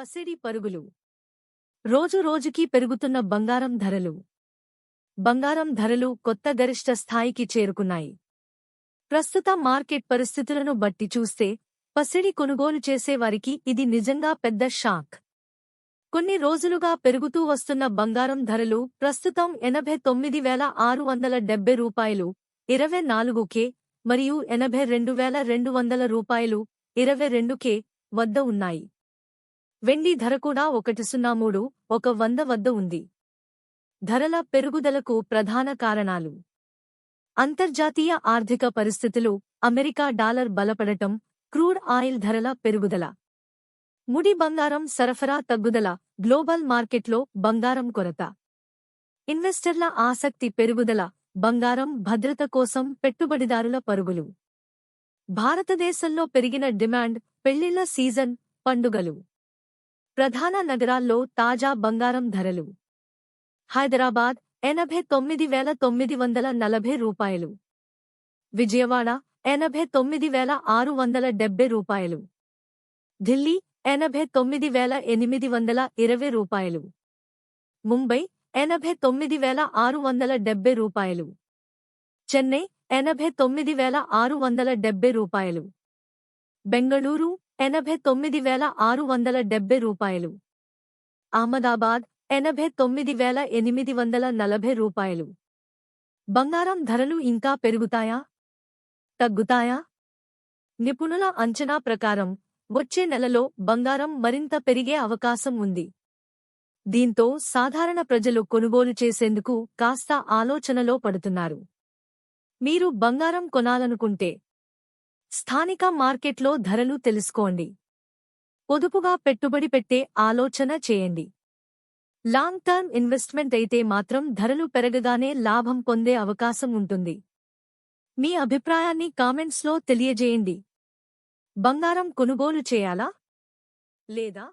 పసిడి పరుగులు. రోజురోజుకీ పెరుగుతున్న బంగారం ధరలు. బంగారం ధరలు కొత్త గరిష్ట స్థాయికి చేరుకున్నాయి. ప్రస్తుత మార్కెట్ పరిస్థితులను బట్టి చూస్తే పసిడి కొనుగోలు చేసేవారికి ఇది నిజంగా పెద్ద షాక్. కొన్ని రోజులుగా పెరుగుతూ వస్తున్న బంగారం ధరలు ప్రస్తుతం ఎనభై తొమ్మిది వేల ఆరు వందల డెబ్బై రూపాయలు ఇరవై నాలుగు కే మరియు ఎనభై రెండు వేల రెండు వందల రూపాయలు ఇరవై రెండు కే వద్ద ఉన్నాయి. వెండి ధర కూడా ఒకటి సున్నా మూడు ఒక వంద వద్ద ఉంది. ధరల పెరుగుదలకు ప్రధాన కారణాలు. అంతర్జాతీయ ఆర్థిక పరిస్థితులు అమెరికా డాలర్ బలపడటం క్రూడ్ ఆయిల్ ధరల పెరుగుదల. ముడి బంగారం సరఫరా తగ్గుదల గ్లోబల్ మార్కెట్లో బంగారం కొరత. ఇన్వెస్టర్ల ఆసక్తి పెరుగుదల బంగారం భద్రత కోసం పెట్టుబడిదారుల పరుగులు. భారతదేశంలో పెరిగిన డిమాండ్ పెళ్ళిళ్ళ సీజన్ పండుగలు. ప్రధాన నగరాల్లో తాజా బంగారం ధరలు. హైదరాబాద్ ఎనభై తొమ్మిది వేల తొమ్మిది వందల నలభై రూపాయలు. విజయవాడ ఎనభై తొమ్మిది వేల ఆరు వందల డెబ్బై రూపాయలు. ఢిల్లీ ఎనభై తొమ్మిది వేల ఎనిమిది వందల ఇరవై రూపాయలు. ముంబై ఎనభై తొమ్మిది వేల ఆరు వందల డెబ్బై రూపాయలు. చెన్నై ఎనభై తొమ్మిది వేల ఆరు వందల డెబ్బై రూపాయలు. బెంగళూరు ఎనభై తొమ్మిది వేల ఆరు వందల డెబ్బై రూపాయలు. అహ్మదాబాద్ ఎనభై తొమ్మిది వేల ఎనిమిది వందల నలభై రూపాయలు. బంగారం ధరలు ఇంకా పెరుగుతాయా? తగ్గుతాయా? నిపుణుల అంచనా ప్రకారం వచ్చే నెలలో బంగారం మరింత పెరిగే అవకాశం ఉంది. దీంతో సాధారణ ప్రజలు కొనుగోలు చేసేందుకు కాస్త ఆలోచనలో పడుతున్నారు. మీరు బంగారం కొనాలనుకుంటే స్థానిక మార్కెట్లో ధరలు తెలుసుకోండి. పొదుపుగా పెట్టుబడి పెట్టే ఆలోచన చేయండి. లాంగ్ టర్మ్ ఇన్వెస్ట్మెంట్ అయితే మాత్రం ధరలు పెరగగానే లాభం పొందే అవకాశం ఉంటుంది. మీ అభిప్రాయాన్ని కామెంట్స్లో తెలియజేయండి. బంగారం కొనుగోలు చేయాలా? లేదా